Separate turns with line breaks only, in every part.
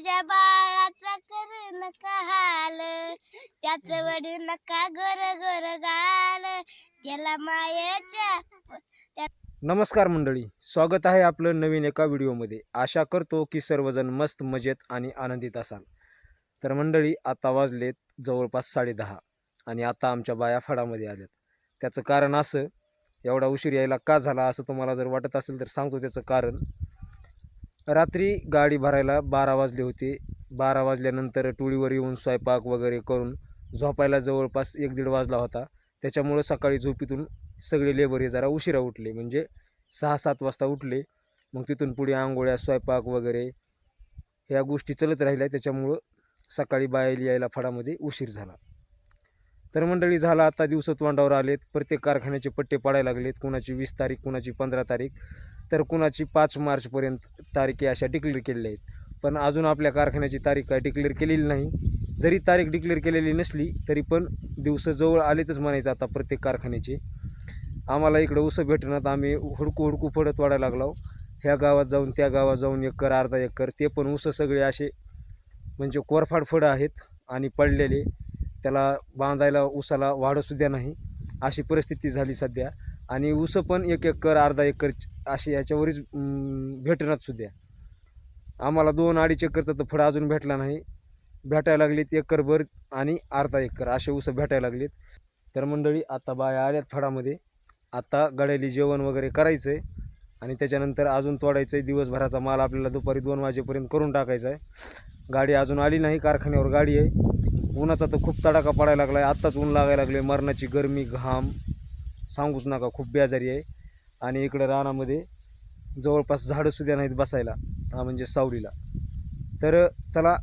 माझ्या बाळाचा करू नका हाल त्याच वडू नका गोर गोर गाल त्याला मायेच्या
नमस्कार मंडळी स्वागत आहे आपलं नवीन एका व्हिडिओमध्ये. आशा करतो की सर्वजण मस्त मजेत आणि आनंदित असाल. तर मंडळी आता वाजलेत जवळपास साडेदहा आणि आता आमच्या बाया फडामध्ये आल्यात. त्याचं कारण असं एवढा उशीर यायला का झाला असं तुम्हाला जर वाटत असेल तर सांगतो त्याचं कारण. रात्री गाडी भरायला बारा वाजले होते. बारा वाजल्यानंतर टोळीवर येऊन स्वयंपाक वगैरे करून झोपायला जवळपास एक दीड वाजला होता. त्याच्यामुळं सकाळी झोपीतून सगळे लेबर हे जरा उशिरा उठले. म्हणजे सहा सात वाजता उठले. मग तिथून पुढे आंघोळ्या स्वयंपाक वगैरे ह्या गोष्टी चलत राहिल्या. त्याच्यामुळं सकाळी बाहेर यायला फडामध्ये उशीर झाला. तर मंडळी झाला आता दिवस तोंडावर आलेत. प्रत्येक कारखान्याचे पट्टे पाडायला लागलेत. कुणाची वीस तारीख कुणाची पंधरा तारीख तर कुणाची पाच मार्चपर्यंत तारीखे अशा डिक्लेअर केलेल्या आहेत. पण अजून आपल्या कारखान्याची तारीख काय डिक्लेअर केलेली नाही. जरी तारीख डिक्लेअर केलेली नसली तरी पण दिवस जवळ आलेतच म्हणायचं आता प्रत्येक कारखान्याचे. आम्हाला इकडं उसं भेटण्यात आम्ही हुडकू हुडकू पडत वाढायला लागलो ह्या गावात जाऊन त्या गावात जाऊन एकर अर्धा एकर ते पण उसं सगळे असे म्हणजे कोरफाड आहेत आणि पडलेले. त्याला बांधायला ऊसाला वाढसुद्धा नाही. अशी परिस्थिती झाली सध्या. आणि ऊसं पण एक एकर अर्धा एकर अशी याच्यावरच भेटणार सुद्धा. आम्हाला दोन अडीच एकरचा तर फळ अजून भेटला नाही. भेटायला लागलीत एकरभर आणि अर्धा एकर असे ऊसं भेटायला लागलीत. तर मंडळी आता बाया आल्यात फळामध्ये. आता गड्याली जेवण वगैरे करायचं आहे आणि त्याच्यानंतर अजून तोडायचं आहे दिवसभराचा माल आपल्याला दुपारी दोन वाजेपर्यंत करून टाकायचा आहे गाडी अजून आली नाही कारखान्यावर गाडी आहे. उन्हाचा तर खूप तडाखा पडायला लागला आहे आत्ताच ऊन लागायला लागले. मरणाची गरमी घाम. सांगूच नका खूप बेजारी आहे. आणि इकडं रानामध्ये जवळपास झाडंसुद्धा नाहीत बसायला. हा म्हणजे सावलीला. तर चला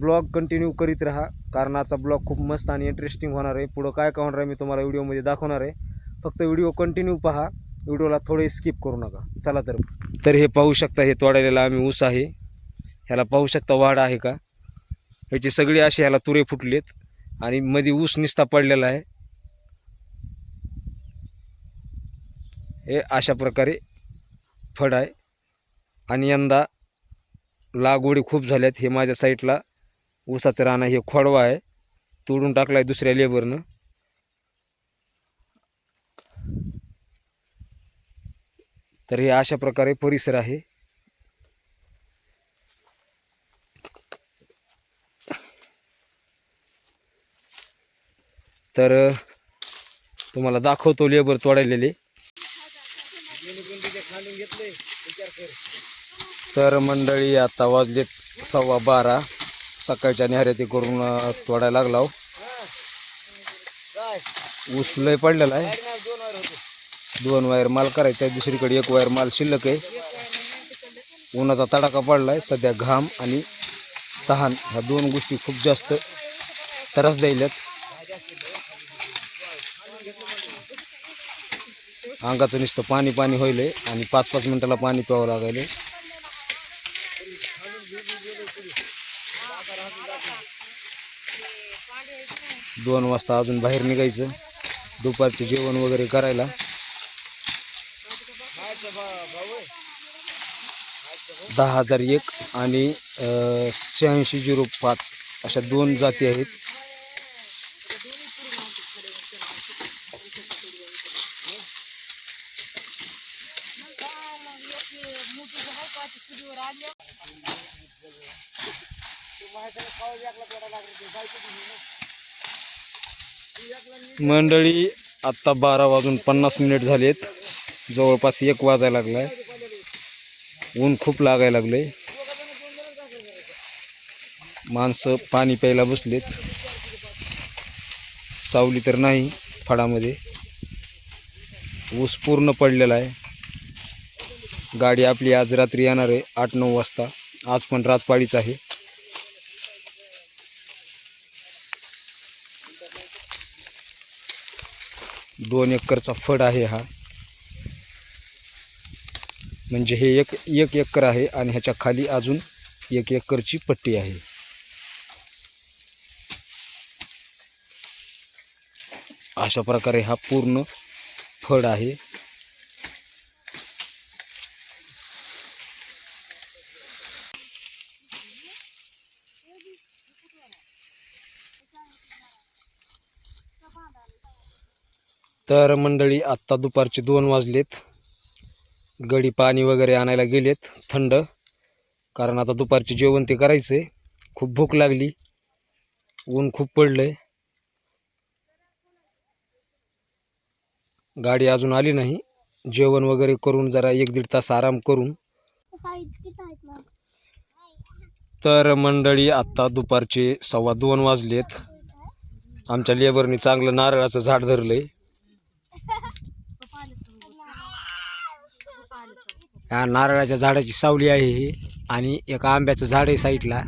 ब्लॉग कंटिन्यू करीत राहा. कारण आजचा ब्लॉग खूप मस्त आणि इंटरेस्टिंग होणार आहे. पुढं काय काय होणार आहे मी तुम्हाला व्हिडिओमध्ये दाखवणार आहे. फक्त व्हिडिओ कंटिन्यू पहा. व्हिडिओला थोडे स्किप करू नका. चला तर. तर हे पाहू शकता हे तोडायला आम्ही ऊस आहे. ह्याला पाहू शकता वाढ आहे का? ह्याचे सगळे असे ह्याला तुरे फुटलेत आणि मध्ये ऊस निस्ता पडलेला आहे. हे अशा प्रकारे फळ आहे. आणि यंदा लागवडी खूप झाल्यात. हे माझ्या साईडला ऊसाचं राणं हे खोडवा आहे. तोडून टाकला आहे दुसऱ्या लेबरनं. तर हे अशा प्रकारे परिसर आहे. तर तुम्हाला दाखवतो लेबर तोडायलेले. तर मंडळी आता वाजलेत सव्वा बारा. सकाळच्या न्याऱ्या करून तोडायला लागला ऊस लय पडलेला आहे. दोन वायर माल करायचा आहे. दुसरीकडे एक वायर माल शिल्लक आहे. उन्हाचा तडाखा पडला आहे सध्या घाम आणि तहान ह्या दोन गोष्टी खूप जास्त त्रास द्यायल्यात. अंगाचं नुसतं पाणी पाणी होईल आणि पाच पाच मिनिटाला पाणी प्यावं लागायले दोन वाजता अजून बाहेर निघायचं. दुपारचे जेवण वगैरे करायला. दहा हजार एक आणि शहाऐंशी झिरो पाच अशा दोन जाती आहेत. मंडळी आत्ता बारा वाजून पन्नास मिनिट झालेत. जवळपास एक वाजायला लागलाय. ऊन खूप लागायला लागले माणसं पाणी प्यायला बसलेत. सावली तर नाही फळामध्ये. ऊस पूर्ण पडलेला आहे. गाडी आपली आज रात्री येणार आहे आठ नऊ वाजता. आज पण रातपाळीच आहे. दोन एकरचा फड आहे हा. म्हणजे हे एक एक एकर आहे आणि ह्याच्या खाली अजून एक एकरची पट्टी आहे. अशा प्रकारे हा पूर्ण फड आहे. तर मंडळी आत्ता दुपारचे दोन वाजलेत. गडी पाणी वगैरे आणायला गेलेत थंड. कारण आता दुपारचे जेवण ते करायचे खूप भूक लागली. ऊन खूप पडलंय. गाडी अजून आली नाही. जेवण वगैरे करून जरा एक दीड तास आराम करून. तर मंडळी आत्ता दुपारचे सव्वा दोन वाजलेत. आमच्या लेबरनी चांगलं नारळाचं झाड धरलंय. या नारळाच्या झाडाची सावली आहे ही आणि एका आंब्याचं झाड आहे साईडला.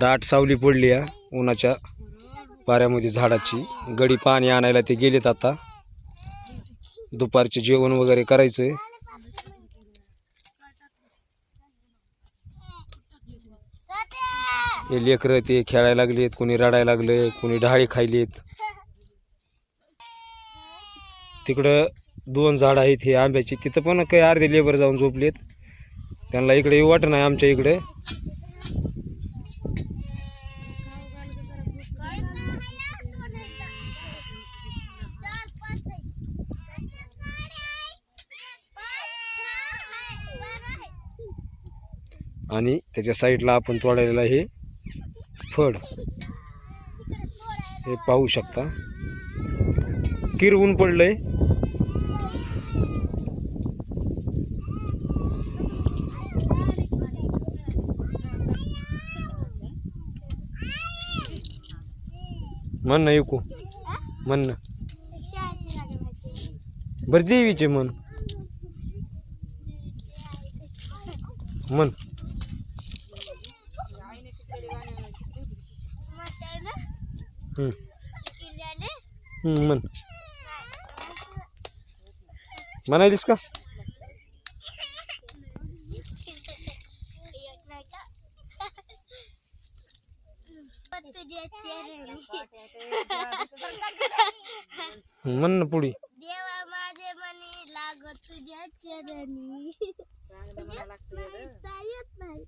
दाट सावली पडली आहे उन्हाच्या पाऱ्यामध्ये झाडाची. गडी पाणी आणायला ते गेलेत आता. दुपारचे जेवण वगैरे करायचं हे लेकरं ते खेळायला लागलेत कोणी रडायला लागले कोणी ढाळी खायलेत. तिकडं दोन झाड आहेत हे आंब्याची. तिथं पण काही अर्धे लेबर जाऊन झोपलेत. त्यांना इकडे येऊ वाटत नाही आमच्या इकडे. आणि त्याच्या साईडला आपण तोडायला हे फळ. हे पाहू शकता. किरवून ऊन पडलंय. म्हण ना ऐकू म्हण ना. बरं देवीचे म्हण. म्हण. हम्म, हम्म, म्हण. म्हणालीस का?
तुझ्या चरणी
म्हण ना पुढे.
देवा माझे मनी लागो तुझ्या चरणी म्हणता येत नाही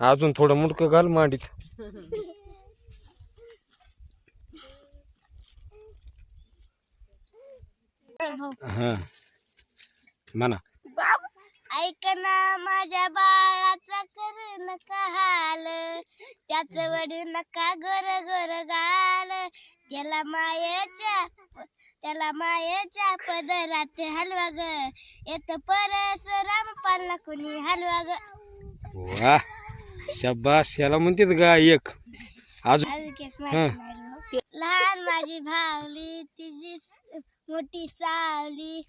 अजून थोडं मुडकं घाल मांडीत. हा. म्हणा.
ऐक ना माझ्या बाळाचा कर नका हाल. त्याच वडू नका गोर गोर गाल. त्याला मायेच्या त्याला मायेच्या पदरात हलवा ग. येत परस रामपालला कुणी हलवा ग.
वा शब्बास याला म्हणतात का एक. अजून
गं. लहान माझी भावली तिची मोठी सावली.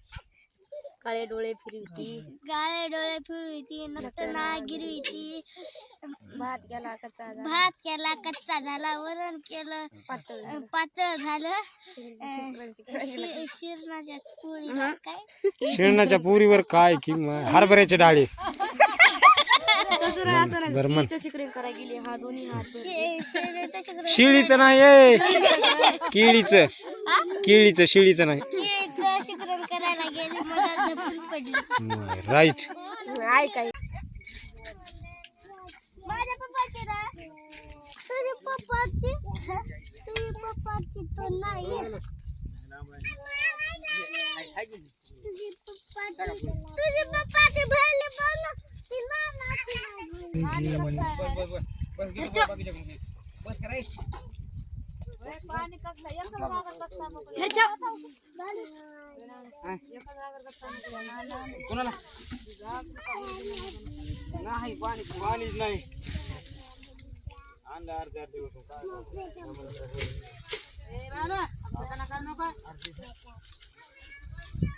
काळे डोळे फिरवती.
गाळे डोळे फिरविती नटना गिरविती
भात गेला कच्चा
भात केला कच्चा झाला वरण केलं
पातळ
अं, पातळ झालं. अं, शि- शिरणाच्या पोळीला काय?
शेणाच्या पुरीवर काय कि हरभऱ्याचे डाळे.
हा
शि-
शिळीचं नाही ए. केळीचं. केळीचं शिळीचं नाही.
शिकरण करायला गेली पडली
राईट
ऐकाय
माझ्या पप्पाची ना तुझ्या पप्पाची तुझ्या पप्पाची तो नाही तुझी पप्पाची तुझी पप्पाची भरली बघ ना ती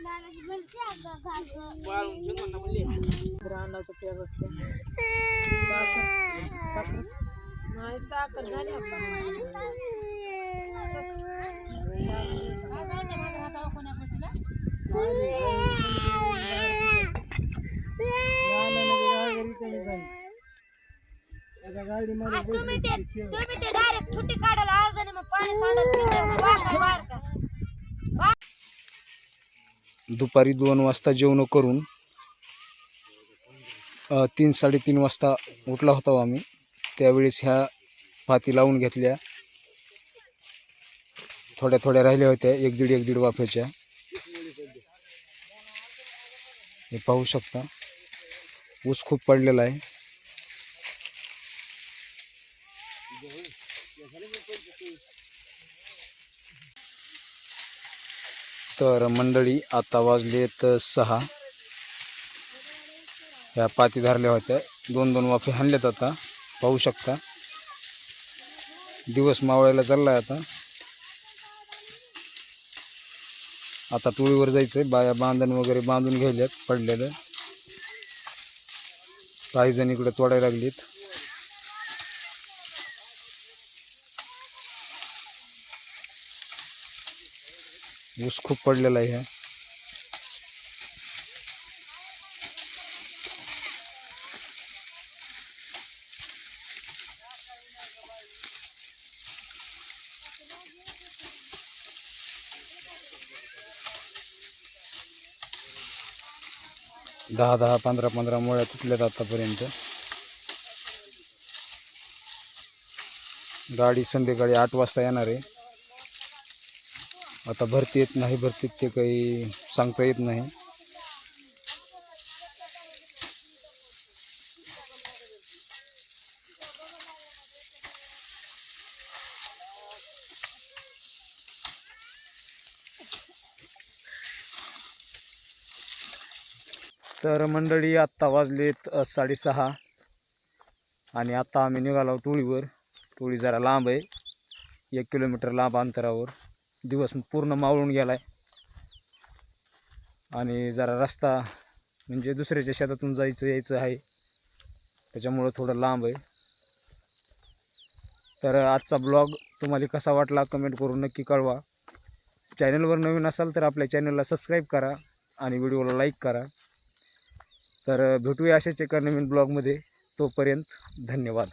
नानाची नानाची भरती अगं घास
साखर झाली
तुम्ही ते तुम्ही ते डायरेक्ट फुटी काढायला आज आणि मग पाणी सांडायला
दुपारी दोन वाजता जेवण करून अ, तीन साडेतीन वाजता उठला होता आम्ही. त्यावेळेस ह्या पाती लावून घेतल्या. थोड्या थोड्या राहिल्या होत्या एक दीड एक दीड वाफ्याच्या हे पाहू शकता. ऊस खूप पडलेला आहे. तर मंडळी आता वाजलेत सहा. ह्या पाती धरल्या होत्या. दोन दोन वाफे हाणल्यात आता. पाहू शकता. दिवस मावळायला चाललाय आता. आता टोळीवर आहे बाया बांधण वगैरे बांधून घ्यायल्यात पडलेलं. काही जण इकडे तोडायला लागलीत. ऊस खूप पडलेला ह्या दहा दहा, पंधरा पंधरा मुळ्या तुटल्यात आतापर्यंत. गाडी संध्याकाळी आठ वाजता आहे. आता भरती येत नाही भरतीत ते काही सांगता येत नाही. तर मंडळी आत्ता वाजलेत साडेसहा. आणि आत्ता आम्ही निघालो टोळीवर. टोळी जरा लांब आहे. एक किलोमीटर लांब अंतरावर. दिवस पूर्ण मावळून गेला आहे आणि जरा रस्ता म्हणजे दुसऱ्याच्या शेतातून जायचं यायचं आहे. त्याच्यामुळं थोडं लांब आहे. तर आजचा ब्लॉग तुम्हाला कसा वाटला कमेंट करून नक्की कळवा. चॅनलवर नवीन असाल तर आपल्या चॅनलला सबस्क्राईब करा आणि व्हिडिओला लाईक करा. तर भेटूया अशाच एका नवीन ब्लॉगमध्ये. तोपर्यंत धन्यवाद.